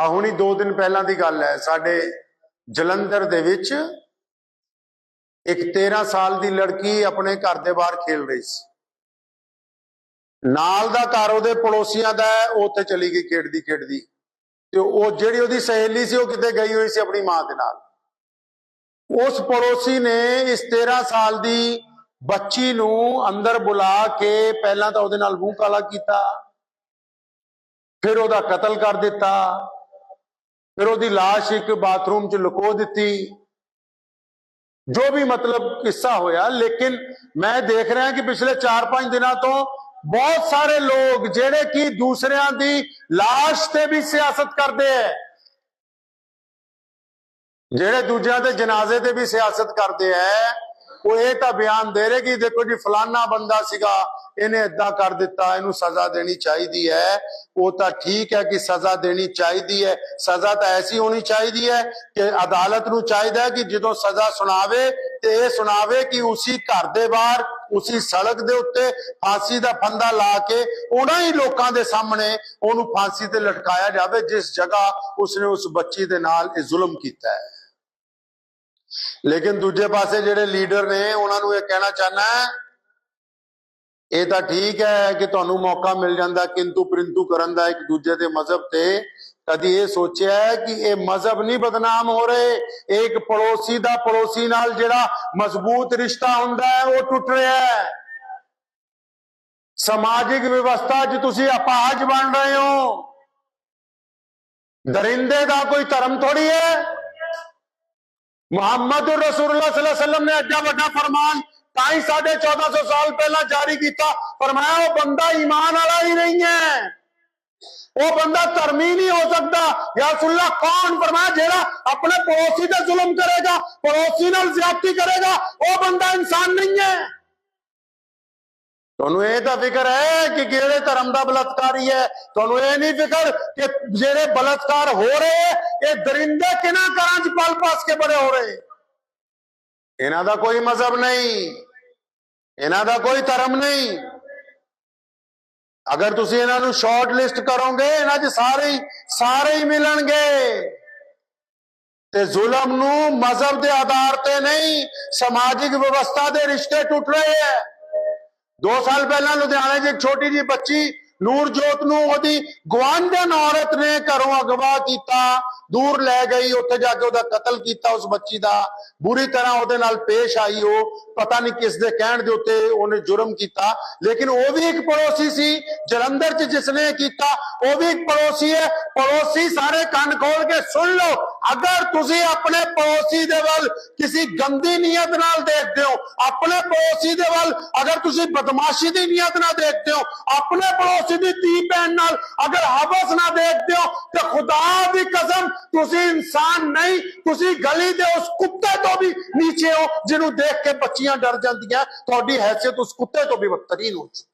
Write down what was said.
ਆ ਹੁਣੀ 2 ਦਿਨ ਪਹਿਲਾਂ ਦੀ ਗੱਲ ਹੈ, ਸਾਡੇ ਜਲੰਧਰ ਦੇ ਵਿੱਚ ਇੱਕ 13 ਸਾਲ ਦੀ ਲੜਕੀ ਆਪਣੇ ਘਰ ਦੇ ਬਾਹਰ ਖੇਲ ਰਹੀ ਸੀ। ਨਾਲ ਦਾ ਘਰ ਉਹਦੇ ਪੜੋਸੀਆਂ ਦਾ ਉਹ ਉੱਥੇ ਚਲੀ ਗਈ ਖੇਡਦੀ ਖੇਡਦੀ। ਤੇ ਉਹ ਜਿਹੜੀ ਉਹਦੀ ਸਹੇਲੀ ਸੀ, ਉਹ ਕਿਤੇ ਗਈ ਹੋਈ ਸੀ ਆਪਣੀ ਮਾਂ ਦੇ ਨਾਲ। ਉਸ ਪੜੋਸੀ ਨੇ ਇਸ 13 ਸਾਲ ਦੀ ਬੱਚੀ ਨੂੰ ਅੰਦਰ ਬੁਲਾ ਕੇ ਪਹਿਲਾਂ ਤਾਂ ਉਹਦੇ ਨਾਲ ਮੂੰਹ ਕਾਲਾ ਕੀਤਾ, ਫਿਰ ਉਹਦਾ ਕਤਲ ਕਰ ਦਿੱਤਾ। ਫਿਰ ਉਹਦੀ লাশ ਇੱਕ ਬਾਥਰੂਮ 'ਚ ਲੁਕੋ ਦਿੱਤੀ ਜੋ ਵੀ ਮਤਲਬ ਕਿੱਸਾ ਹੋਇਆ ਲੇਕਿਨ ਮੈਂ ਦੇਖ ਰਿਹਾ ਕਿ ਪਿਛਲੇ 4-5 ਦਿਨਾਂ ਤੋਂ ਬਹੁਤ ਸਾਰੇ ਲੋਕ ਜਿਹੜੇ ਕਿ ਦੂਸਰਿਆਂ ਦੀ লাশ ਤੇ ਵੀ ਸਿਆਸਤ ਕਰਦੇ ਐ ਜਿਹੜੇ ਦੂਜਿਆਂ ਦੇ ਜਨਾਜ਼ੇ ਤੇ ਵੀ ਸਿਆਸਤ ਕਰਦੇ ਐ ਉਹ ਇਹ ਤਾਂ ਬਿਆਨ ਦੇ ਰਹੇ ਕਿ ਦੇਖੋ ਜੀ, ਫਲਾਨਾ ਬੰਦਾ ਸੀਗਾ, ਇਹਨੇ ਇਦਾਂ ਕਰ ਦਿੱਤਾ, ਇਹਨੂੰ ਸਜ਼ਾ ਦੇਣੀ ਚਾਹੀਦੀ ਹੈ। ਉਹ ਤਾਂ ਠੀਕ ਹੈ ਕਿ ਸਜ਼ਾ ਦੇਣੀ ਚਾਹੀਦੀ ਹੈ। ਸਜ਼ਾ ਤਾਂ ਐਸੀ ਹੋਣੀ ਚਾਹੀਦੀ ਹੈ ਕਿ ਅਦਾਲਤ ਨੂੰ ਚਾਹੀਦਾ ਹੈ ਕਿ ਜਦੋਂ ਸਜ਼ਾ ਸੁਣਾਵੇ ਤੇ ਇਹ ਸੁਣਾਵੇ ਕਿ ਉਸੇ ਘਰ ਦੇ ਬਾਹਰ, ਉਸੇ ਸੜਕ ਦੇ ਉੱਤੇ ਫਾਂਸੀ ਦਾ ਫੰਦਾ ਲਾ ਕੇ ਉਹਨਾਂ ਹੀ ਲੋਕਾਂ ਦੇ ਸਾਹਮਣੇ ਉਹਨੂੰ ਫਾਂਸੀ ਤੇ ਲਟਕਾਇਆ ਜਾਵੇ, ਜਿਸ ਜਗ੍ਹਾ ਉਸਨੇ ਉਸ ਬੱਚੀ ਦੇ ਨਾਲ ਇਹ ਜ਼ੁਲਮ ਕੀਤਾ ਹੈ। ਲੇਕਿਨ ਦੂਜੇ ਪਾਸੇ ਜਿਹੜੇ ਲੀਡਰ ਨੇ, ਉਹਨਾਂ ਨੂੰ ਇਹ ਕਹਿਣਾ ਚਾਹਨਾ ਇਹ ਤਾਂ ਠੀਕ ਹੈ ਕਿ ਤੁਹਾਨੂੰ ਮੌਕਾ ਮਿਲ ਜਾਂਦਾ, ਕਿੰਤੂ ਪ੍ਰਿੰਤੂ ਕਰਨ ਦਾ ਇੱਕ ਦੂਜੇ ਦੇ ਮਜ਼ਹਬ ਤੇ। ਕਦੀ ਇਹ ਸੋਚਿਆ ਕਿ ਇਹ ਮਜ਼ਹਬ ਨਹੀਂ ਬਦਨਾਮ ਹੋ ਰਹੇ? ਇੱਕ ਪੜੋਸੀ ਦਾ ਪੜੋਸੀ ਨਾਲ ਜਿਹੜਾ ਮਜ਼ਬੂਤ ਰਿਸ਼ਤਾ ਹੁੰਦਾ ਹੈ, ਉਹ ਟੁੱਟ ਰਿਹਾ ਹੈ। ਸਮਾਜਿਕ ਵਿਵਸਥਾ 'ਚ ਤੁਸੀਂ ਅਪਾਹਜ ਬਣ ਰਹੇ ਹੋ। ਦਰਿੰਦੇ ਦਾ ਕੋਈ ਧਰਮ ਥੋੜੀ ਹੈ? मोहम्मद रसूलुल्लाह ने अड्डा वड्डा फरमान ताई साढ़े चौदह सौ साल पहला जारी किया। फरमाया बंदा ईमान आला ही नहीं है। वो बंदा धर्मी नहीं हो सकता। यासुल्ला कौन? फरमाया, जेड़ा अपने पड़ोसी से जुल्म करेगा, पड़ोसी ज़्यादा करेगा वह बंदा इंसान नहीं है। ਤੁਹਾਨੂੰ ਇਹ ਤਾਂ ਫਿਕਰ ਹੈ ਕਿ ਕਿਹੜੇ ਧਰਮ ਦਾ ਬਲਤਕਾਰੀ ਹੈ? ਤੁਹਾਨੂੰ ਇਹ ਨਹੀਂ ਫਿਕਰ ਕਿ ਜਿਹੜੇ ਬਲਤਕਾਰ ਹੋ ਰਹੇ ਇਹ ਦਰਿੰਦੇ ਕਿਹਨਾਂ ਘਰਾਂ 'ਚ ਪਲ ਪਾਸ ਕੇ ਬੜੇ ਹੋ ਰਹੇ ਇਹਨਾਂ ਦਾ ਕੋਈ ਮਜ਼ਹਬ ਨਹੀਂ। ਇਹਨਾਂ ਦਾ ਕੋਈ ਧਰਮ ਨਹੀਂ। ਅਗਰ ਤੁਸੀਂ ਇਹਨਾਂ ਨੂੰ ਸ਼ਾਰਟ ਲਿਸਟ ਕਰੋਗੇ, ਇਹਨਾਂ 'ਚ ਸਾਰੇ ਸਾਰੇ ਹੀ ਮਿਲਣਗੇ। ਤੇ ਜ਼ੁਲਮ ਨੂੰ ਮਜ਼ਹਬ ਦੇ ਆਧਾਰ ਤੇ ਨਹੀਂ, ਸਮਾਜਿਕ ਵਿਵਸਥਾ ਦੇ ਰਿਸ਼ਤੇ ਟੁੱਟ ਰਹੇ ਹੈ। ਦੋ ਸਾਲ ਪਹਿਲਾਂ ਲੁਧਿਆਣੇ 'ਚ ਇੱਕ ਛੋਟੀ ਜੀ ਬੱਚੀ ਨੂਰਜੋਤ ਨੂੰ ਉਹਦੀ ਗਵਾਂਢਣ ਔਰਤ ਨੇ ਘਰੋਂ ਅਗਵਾ ਕੀਤਾ, ਦੂਰ ਲੈ ਗਈ, ਉੱਥੇ ਜਾ ਕੇ ਉਹਦਾ ਕਤਲ ਕੀਤਾ ਉਸ ਬੱਚੀ ਦਾ। ਬੁਰੀ ਤਰ੍ਹਾਂ ਉਹਦੇ ਨਾਲ ਪੇਸ਼ ਆਈ ਉਹ। ਪਤਾ ਨਹੀਂ ਕਿਸ ਦੇ ਕਹਿਣ ਦੇ ਉੱਤੇ ਉਹਨੇ ਜੁਰਮ ਕੀਤਾ। ਲੇਕਿਨ ਉਹ ਵੀ ਇੱਕ ਪੜੋਸੀ ਸੀ, ਜਲੰਧਰ 'ਚ ਜਿਸਨੇ ਕੀਤਾ, ਉਹ ਵੀ ਇੱਕ ਪੜੋਸੀ ਹੈ। ਪੜੋਸੀ ਸਾਰੇ ਕੰਨ ਖੋਲ ਕੇ ਸੁਣ ਲਓ। ਅਗਰ ਤੁਸੀਂ ਆਪਣੇ ਪੜੋਸੀ ਦੇ ਵੱਲ ਕਿਸੇ ਗੰਦੀ ਨੀਅਤ ਨਾਲ ਦੇਖਦੇ ਹੋ ਆਪਣੇ ਪੜੋਸੀ ਦੇ ਵੱਲ ਅਗਰ ਤੁਸੀਂ ਬਦਮਾਸ਼ੀ ਦੀ ਨੀਅਤ ਨਾਲ ਦੇਖਦੇ ਹੋ ਆਪਣੇ ਪੜੋਸੀ ਦੀ ਧੀ ਭੈਣ ਨਾਲ ਅਗਰ ਹਵਸ ਨਾਲ ਦੇਖਦੇ ਹੋ ਤੇ ਖੁਦਾ ਦੀ ਕਸਮ ਤੁਸੀਂ ਇਨਸਾਨ ਨਹੀਂ ਤੁਸੀਂ ਗਲੀ ਦੇ ਉਸ ਕੁੱਤੇ ਤੋਂ ਵੀ ਨੀਚੇ ਹੋ ਜਿਹਨੂੰ ਦੇਖ ਕੇ ਬੱਚੀਆਂ ਡਰ ਜਾਂਦੀਆਂ ਤੁਹਾਡੀ ਹੈਸੀਅਤ ਉਸ ਕੁੱਤੇ ਤੋਂ ਵੀ ਬਦਤਰੀਨ ਹੋ ਚੁੱਕੀ